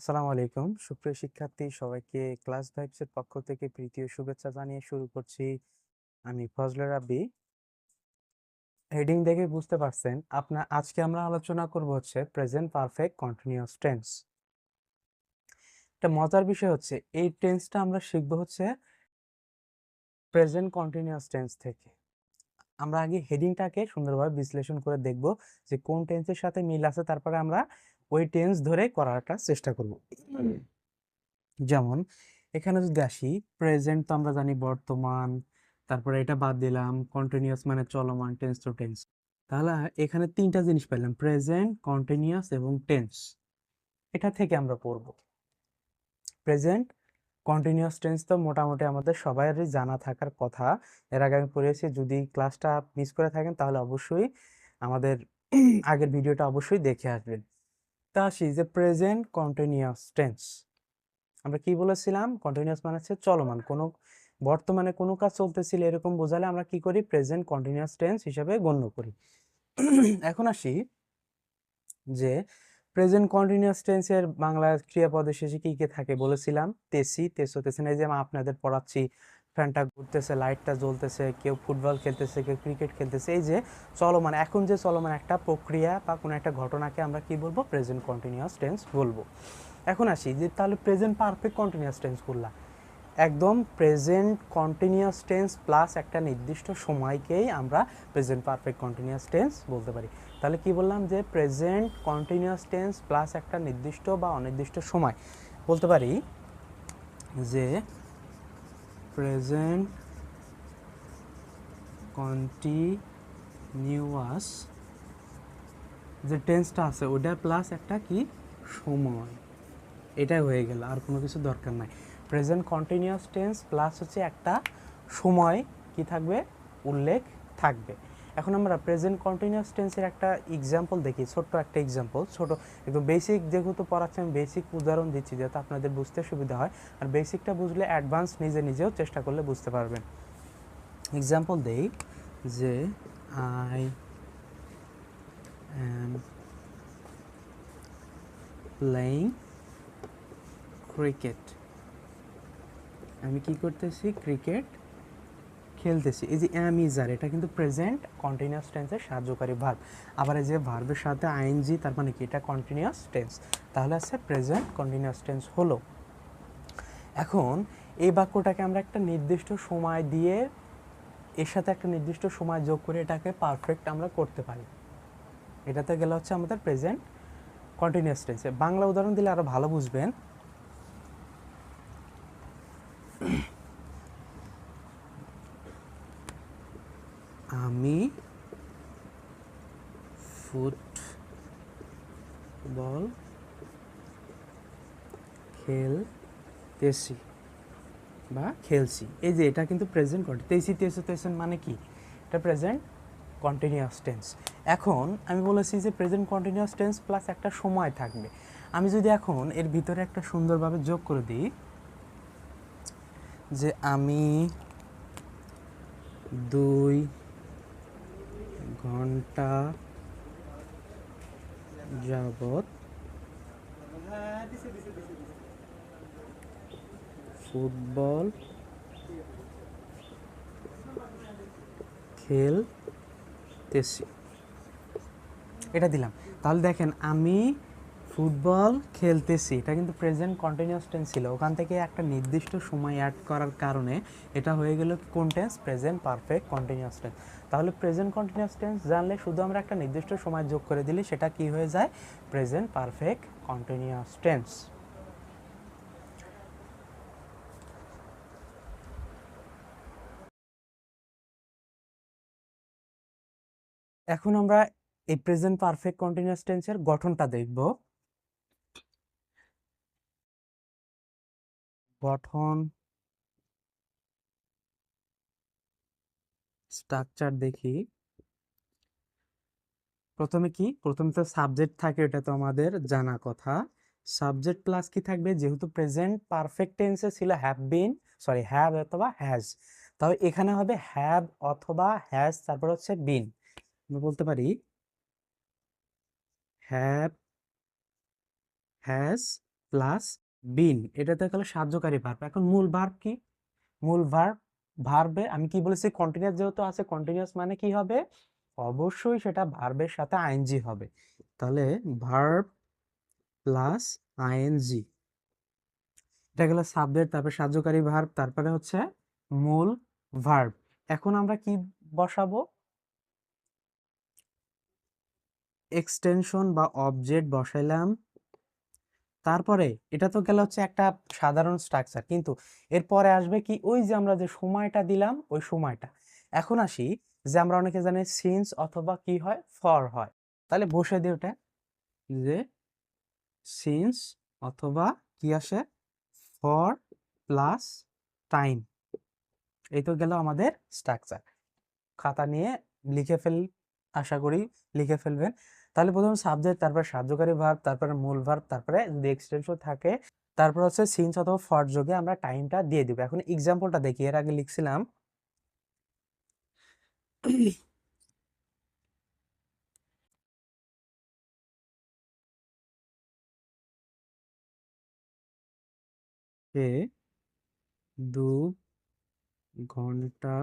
আসসালামু আলাইকুম। সুপ্রিয় শিক্ষার্থী, সবাইকে ক্লাস ভাইবসের পক্ষ থেকে প্রীতীয় শুভেচ্ছা জানিয়ে শুরু করছি আমি ফজলে রাব্বি। হেডিং দেখে বুঝতে পারছেন আপনার আজকে আমরা আলোচনা করব হচ্ছে প্রেজেন্ট পারফেক্ট কন্টিনিউয়াস টেন্স একটা মজার বিষয় হচ্ছে, এই টেন্সটা আমরা শিখব হচ্ছে প্রেজেন্ট কন্টিনিউয়াস টেন্স থেকে। আমরা আগে হেডিংটাকে সুন্দরভাবে বিশ্লেষণ করে দেখব যে কোন টেন্সের সাথে মিল আছে, তারপরে আমরা ওই টেন্স ধরে করাটা চেষ্টা করব। যেমন এখানে যদি আসি প্রেজেন্ট তো আমরা জানি বর্তমান তারপরে এটা বাদ দিলাম কন্টিনিউয়াস মানে চলমান টেন্স টু টেন্স তাহলে এখানে তিনটা জিনিস পেলাম প্রেজেন্ট কন্টিনিউয়াস এবং টেন্স এটা থেকে আমরা পড়ব। প্রেজেন্ট কন্টিনিউয়াস টেন্স তো মোটামুটি আমাদের সবারই জানা থাকার কথা। এর আগে আমি পড়েছি যদি ক্লাসটা মিস করে থাকেন তাহলে অবশ্যই আমাদের আগের ভিডিওটা অবশ্যই দেখে আসবেন। তা আসি যে প্রেজেন্ট কন্টিনিউয়াস টেন্স আমরা কি বলেছিলাম? কন্টিনিউয়াস মানে হচ্ছে চলমান। কোনো বর্তমানে কোনো কাজ চলতেছিল এরকম বোঝালে আমরা কি করি? প্রেজেন্ট কন্টিনিউয়াস টেন্স হিসাবে গণ্য করি। এখন আসি যে প্রেজেন্ট কন্টিনিউয়াস টেন্সের বাংলা ক্রিয়াপদের শেষে কি কি থাকে বলেছিলাম? তেসি, তেসো তেসেন এই যে আপনাদের পড়াচ্ছি ফ্যানটা ঘুরতেছে, লাইটটা জ্বলতেছে, কেউ ফুটবল খেলতেছে, কেউ ক্রিকেট খেলতেছে। এই যে চলমান, এখন যে চলমান একটা প্রক্রিয়া বা কোনো একটা ঘটনাকে আমরা কি বলব? প্রেজেন্ট কন্টিনিউয়াস টেন্স বলব। এখন আসি, যে তাহলে প্রেজেন্ট পারফেক্ট কন্টিনিউয়াস টেন্স বললাম একদম প্রেজেন্ট কন্টিনিউয়াস টেন্স প্লাস একটা নির্দিষ্ট সময়কেই আমরা প্রেজেন্ট পারফেক্ট কন্টিনিউয়াস টেন্স বলতে পারি। তাহলে কি বললাম যে প্রেজেন্ট কন্টিনিউয়াস টেন্স প্লাস একটা নির্দিষ্ট বা অনির্দিষ্ট সময়। বলতে পারি যে প্রেজেন্ট continuous. যে টেন্সটা আছে, ওটা প্লাস একটা কি? সময়। এটাই হয়ে গেল, আর কোনো কিছু দরকার নাই। প্রেজেন্ট কন্টিনিউয়াস টেন্স প্লাস হচ্ছে একটা সময়, কি থাকবে? উল্লেখ থাকবে। এখন আমরা প্রেজেন্ট কন্টিনিউয়াস টেন্সের একটা এক্সাম্পল দেখি, ছোট্ট একটা এক্সাম্পল ছোট, একদম বেসিক যেহেতু পড়াচ্ছি, আমি বেসিক উদাহরণ দিচ্ছি যাতে আপনাদের বুঝতে সুবিধা হয়। আর বেসিকটা বুঝলে অ্যাডভান্স নিজে নিজেও চেষ্টা করলে বুঝতে পারবেন। এক্সাম্পল দেই যে আই প্লেয়িং ক্রিকেট আমি কি করতেছি? ক্রিকেট খেলতেছি। এই যে অ্যাম ইজার এটা কিন্তু প্রেজেন্ট কন্টিনিউয়াস টেন্সের সাহায্যকারী ভার্ব আবার এই যে ভার্বের সাথে আইএনজি তার মানে কি? এটা কন্টিনিউয়াস টেন্স তাহলে আছে প্রেজেন্ট কন্টিনিউয়াস টেন্স হলো। এখন এই বাক্যটাকে আমরা একটা নির্দিষ্ট সময় দিয়ে, এর সাথে একটা নির্দিষ্ট সময় যোগ করে এটাকে পারফেক্ট আমরা করতে পারি। এটাতে গেলে হচ্ছে আমাদের প্রেজেন্ট কন্টিনিউয়াস টেন্সে বাংলা উদাহরণ দিলে আরও ভালো বুঝবেন আমি ফুটবল খেলতেছি বা খেলছি। এই যে এটা কিন্তু প্রেজেন্ট ঘটে। তেইশি তেইশো তেইশন মানে কি? এটা প্রেজেন্ট কন্টিনিউয়াস টেন্স এখন আমি বলেছি যে প্রেজেন্ট কন্টিনিউয়াস টেন্স প্লাস একটা সময় থাকবে। আমি যদি এখন এর ভিতরে একটা সুন্দরভাবে যোগ করে দিই, যে আমি দুই ঘণ্টা যাবত ফুটবল খেলতেছি। এটা দিলাম। তাহলে দেখেন, আমি ফুটবল খেলতেছি। এটা কিন্তু প্রেজেন্ট কন্টিনিউয়াস টেন্স ছিল। ওখান থেকে একটা নির্দিষ্ট সময় অ্যাড করার কারণে এটা হয়ে গেল কোন tense present perfect continuous tense তাহলে প্রেজেন্ট কন্টিনিউয়াস টেন্স জানলে শুধু আমরা একটা নির্দিষ্ট সময় যোগ করে দিলে সেটা কি হয়ে যায়? প্রেজেন্ট পারফেক্ট কন্টিনিউয়াস টেন্স এখন আমরা এই প্রেজেন্ট পারফেক্ট কন্টিনিউয়াস টেন্সের গঠনটা দেখব। গঠন স্ট্রাকচার দেখি। প্রথমে কি? প্রথমে তো সাবজেক্ট থাকে, এটা তো আমাদের জানা কথা। সাবজেক্ট প্লাস কি থাকবে? যেহেতু প্রেজেন্ট পারফেক্ট টেন্সে ছিল হ্যাভ বিন সরি হ্যাভ অথবা হ্যাজ তবে এখানে হবে হ্যাভ অথবা হ্যাজ তারপর হচ্ছে বিন আমরা বলতে পারি হ্যাভ হ্যাজ প্লাস বিন এটাতে গেলে সাহায্যকারী ভার্ব এখন মূল ভার্ব কি? মূল ভার্ব ভার্বে আমি কি বলেছি? কন্টিনিউয়াস যেহেতু আছে কন্টিনিউয়াস মানে কি হবে? অবশ্যই সেটা ভার্বের সাথে আইএনজি হবে। তাহলে ভার্ব প্লাস আইএনজি এটা গেল সাবজেক্ট তারপরে সাহায্যকারী ভার্ব তারপরে হচ্ছে মূল ভার্ব এখন আমরা কি বসাবো? এক্সটেনশন বা অবজেক্ট বসাইলাম। তারপরে এটা তো গেল হচ্ছে একটা সাধারণ স্ট্রাকচার কিন্তু এরপরে আসবে কি ওই যে আমরা যে সময়টা দিলাম, ওই সময়টা। এখন আসি যে আমরা অনেকে জানি সিন্স অথবা কি হয় ফর হয়। তাহলে বসে দিই ওটা। যে সিন্স অথবা কি আসে? ফর প্লাস টাইম এই তো গেল আমাদের স্ট্রাকচার খাতা নিয়ে লিখে ফেল, আশা করি লিখে ফেলবেন। তাহলে প্রথমে সাবজেক্ট তারপরে সাহায্যকারী ভার্ব তারপরে মূল ভার্ব তারপরে যদি এক্সটেনশন থাকে। তারপর হচ্ছে সিন্স অথবা ফর যোগে আমরা টাইমটা দিয়ে দিব। এখন এক্সাম্পলটা দেখি, এর আগে লিখছিলাম। সে দু ঘণ্টা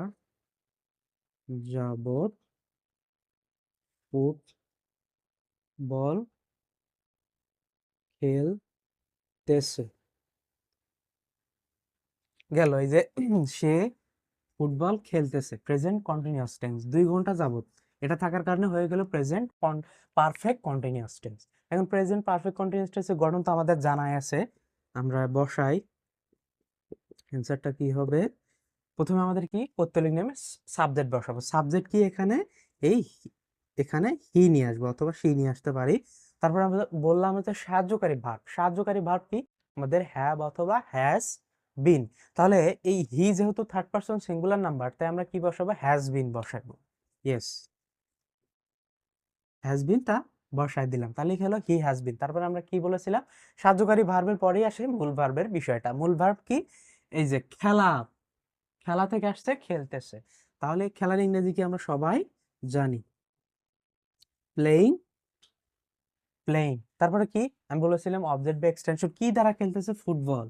যাবত ফুটবল খেলতেছে। গেল, এই যে সে ফুটবল খেলতেছে প্রেজেন্ট কন্টিনিউয়াস টেন্স দুই ঘণ্টা যাবত এটা থাকার কারণে হয়ে গেল প্রেজেন্ট পারফেক্ট কন্টিনিউয়াস টেন্স এখন প্রেজেন্ট পারফেক্ট কন্টিনিউয়াস টেন্সের গঠন তো আমাদের জানাই আছে। আমরা বসাই। অ্যান্সারটা কি হবে? প্রথমে আমাদের কি? পত্তলিক নেমে সাবজেক্ট বসাবো। সাবজেক্ট কি এখানে? এই এখানে হি নিয়ে আসব অথবা সি নিয়ে আসতে পারি। তারপর আমরা বললাম হচ্ছে সাহায্যকারী ভার্ব। সাহায্যকারী ভার্ব কি? আমাদের হ্যাভ অথবা হ্যাজ বিন তাহলে এই হি যেহেতু থার্ড পারসন সিঙ্গুলার নাম্বার তাই আমরা কি বসাবো? হ্যাজ বিন বসাবো। ইয়েস হ্যাজ বিনটা বসাই দিলাম। তাহলে হলো? হি হ্যাজ বিন তারপর আমরা কি বলেছিলাম? সাহায্যকারী ভার্বের পরেই আসে মূল ভার্বের বিষয়টা। মূল ভার্ব কি? এই যে খেলা। খেলা থেকে আসছে, খেলতেছে। তাহলে খেলার ইংরেজি কি আমরা সবাই জানি? প্লেইং প্লেইং তারপরে কি? আমি বলেছিলাম অবজেক্ট বা এক্সটেনশন কি দ্বারা খেলতেছে? ফুটবল।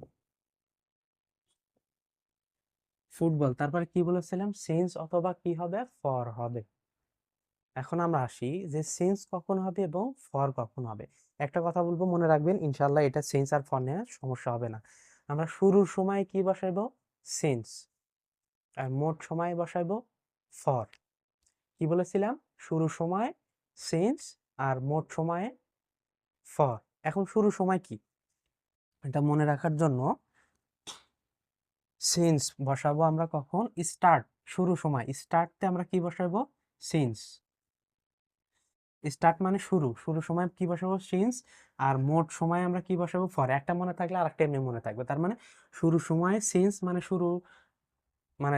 ফুটবল। তারপরে কি বলেছিলাম? সেন্স অথবা কি হবে? ফর হবে। এখন আমরা আসি যে সেন্স কখন হবে এবং ফর কখন হবে। একটা কথা বলব, মনে রাখবেন ইনশাল্লাহ এটা সেন্স আর ফর নিয়ে সমস্যা হবে না। আমরা শুরুর সময় কি বসাইবো? সেন্স আর মোট সময় বসাইবো? ফর কি বলেছিলাম? শুরুর সময় সিন্স আর মোট সময়ে ফর এখন শুরু সময় কি? এটা মনে রাখার জন্য সিন্স বসাবো আমরা কখন? স্টার্ট শুরু সময়। স্টার্টতে আমরা কি বসাবো? সিন্স স্টার্ট মানে শুরু। শুরু সময় কি বসাবো? সিন্স আর মোট সময় আমরা কি বসাবো? ফর একটা মনে থাকলে আরেকটা এমনি মনে থাকবে। তার মানে শুরু সময় সিন্স মানে শুরু মানে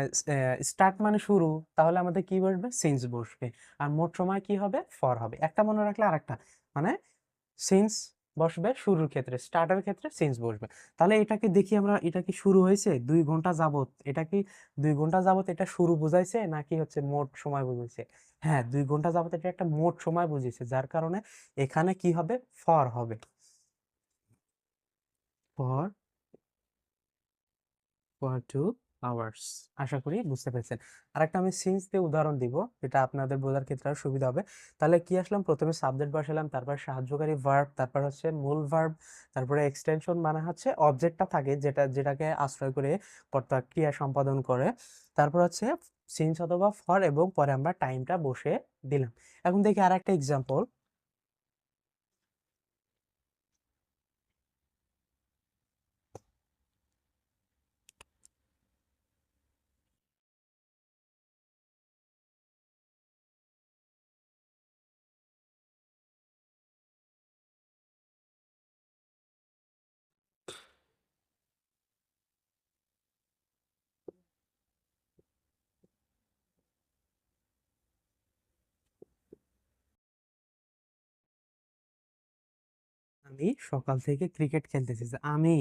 স্টার্ট মানে শুরু, তাহলে আমাদের কি বসবে? সিন্স বসবে। আর মোট সময় কি হবে? ফর হবে। একটা মনে রাখলে আরেকটা। মানে সিন্স বসবে শুরুর ক্ষেত্রে স্টার্টের ক্ষেত্রে সিন্স বসবে। তাহলে এটাকে দেখি আমরা, এটা কি শুরু হয়েছে? দুই ঘণ্টা যাবত এটা কি দুই ঘণ্টা যাবত এটা শুরু বুঝাইছে, নাকি হচ্ছে মোট সময় বুঝাইছে? হ্যাঁ দুই ঘণ্টা যাবত এটা একটা মোট সময় বুঝিয়েছে যার কারণে এখানে কি হবে? ফর হবে। ফর ফর টু আওয়ার্স আশা করি বুঝতে পেরেছেন। আর একটা আমি সিন্স দিয়ে উদাহরণ দিব, যেটা আপনাদের বোঝার ক্ষেত্রে সুবিধা হবে। তাহলে কি আসলাম? প্রথমে সাবজেক্ট বসালাম, তারপর সাহায্যকারী ভার্ব তারপর হচ্ছে মূল ভার্ব তারপরে এক্সটেনশন মানে হচ্ছে অবজেক্টটা থাকে, যেটা, যেটাকে আশ্রয় করে কর্তা ক্রিয়া সম্পাদন করে। তারপর হচ্ছে সিন্স অথবা ফর এবং পরে আমরা টাইমটা বসে দিলাম। এখন দেখি আর একটা এক্সাম্পল আমি সকাল থেকে ক্রিকেট খেলতেছি। যে আমি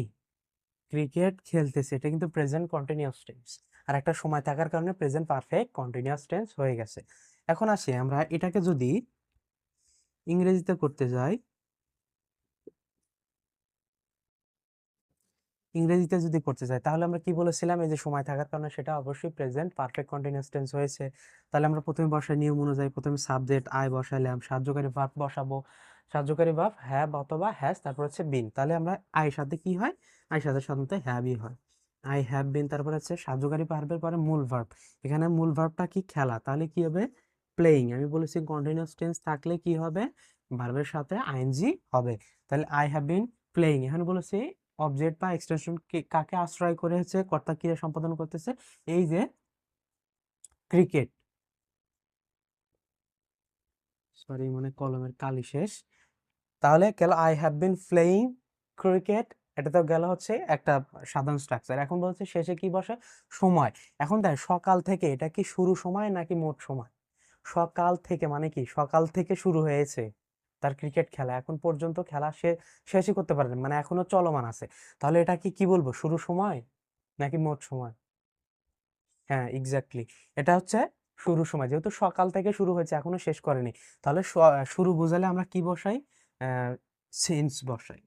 ক্রিকেট খেলতেছি, এটা কিন্তু প্রেজেন্ট কন্টিনিউয়াস টেন্স আর একটা সময় থাকার কারণে প্রেজেন্ট পারফেক্ট কন্টিনিউয়াস টেন্স হয়ে গেছে। এখন আসি, আমরা এটাকে যদি ইংরেজিতে করতে যাই। ইংরেজিতে যদি করতে চাই তাহলে আমরা কি বলেছিলাম? এই যে সময় থাকার কারণে সেটা অবশ্যই প্রেজেন্ট পারফেক্ট কন্টিনিউয়াস টেন্স হয়েছে। তাহলে আমরা প্রথমে বসাই নিয়ম অনুযায়ী, প্রথমে সাবজেক্ট আই বসাইলাম, সাহায্যকারী ভার্ব বসাবো। সাহায্যকারী ভার্ব হ্যাব অথবা হ্যাজ তারপর হচ্ছে বিন। তাহলে আমরা আই সাথে কি হয়? আই সাথে সাধারণত হ্যাবই হয়। আই হ্যাভ বিন, তারপর হচ্ছে সাহায্যকারী ভার্বের পরে মূল ভার্ব এখানে মূল ভার্বটা কি? খেলা। তাহলে কি হবে? প্লেয়িং আমি বলেছি কন্টিনিউয়াস টেন্স থাকলে কি হবে? ভার্বের সাথে আইএনজি হবে। তাহলে আই হ্যাভ বিন প্লেয়িং এখানে বলেছি অবজেক্ট বা এক্সটেনশন কাকে আশ্রয় করে হচ্ছে কর্তা ক্রিয়া সম্পাদন করতেছে? এই যে ক্রিকেট সরি মানে কলমের কালি শেষ। তাহলে গেল I have been playing cricket. এটা তো গেল হচ্ছে একটা সাধারণ স্ট্রাকচার। এখন বলছে শেষে কি বসে? সময়। এখন দেখ, সকাল থেকে এটা কি শুরু সময় নাকি মোট সময়? সকাল থেকে মানে কি? সকাল থেকে শুরু হয়েছে তার ক্রিকেট খেলা। এখন পর্যন্ত খেলা সে, শেষই করতে পারেনি। মানে এখনও চলমান আছে। তাহলে এটা কি কি বলব? শুরু সময় নাকি মোট সময়? হ্যাঁ এক্স্যাক্টলি এটা হচ্ছে শুরু সময়। যেহেতু সকাল থেকে শুরু হয়েছে, এখনও শেষ করেনি। তাহলে শুরু বোঝালে আমরা কি বসাই? সিন্স বসাই।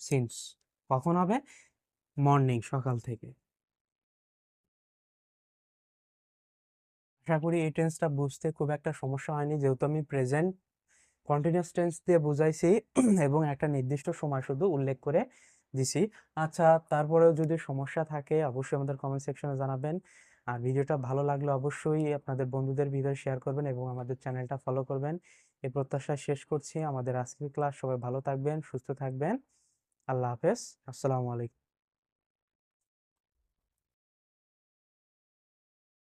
সিন্স কখন হবে? মর্নিং, সকাল থেকে। আশা করি এই টেন্সটা বুঝতে খুব একটা সমস্যা হয়নি। যেহেতু আমি প্রেজেন্ট কন্টিনিউয়াস টেন্স দিয়ে বুঝাইছি এবং একটা নির্দিষ্ট সময় শুধু উল্লেখ করে দিছি। আচ্ছা তারপরেও যদি সমস্যা থাকে, অবশ্যই আমাদের কমেন্ট সেকশনে জানাবেন। আর ভিডিওটা ভালো লাগলে অবশ্যই আপনাদের বন্ধুদের ভিডিও শেয়ার করবেন এবং আমাদের চ্যানেলটা ফলো করবেন। এই প্রত্যাশা শেষ করছি। আমাদের আজকের ক্লাস। সবাই ভালো থাকবেন, সুস্থ থাকবেন। আল্লাহ হাফেজ। আসসালামু আলাইকুম।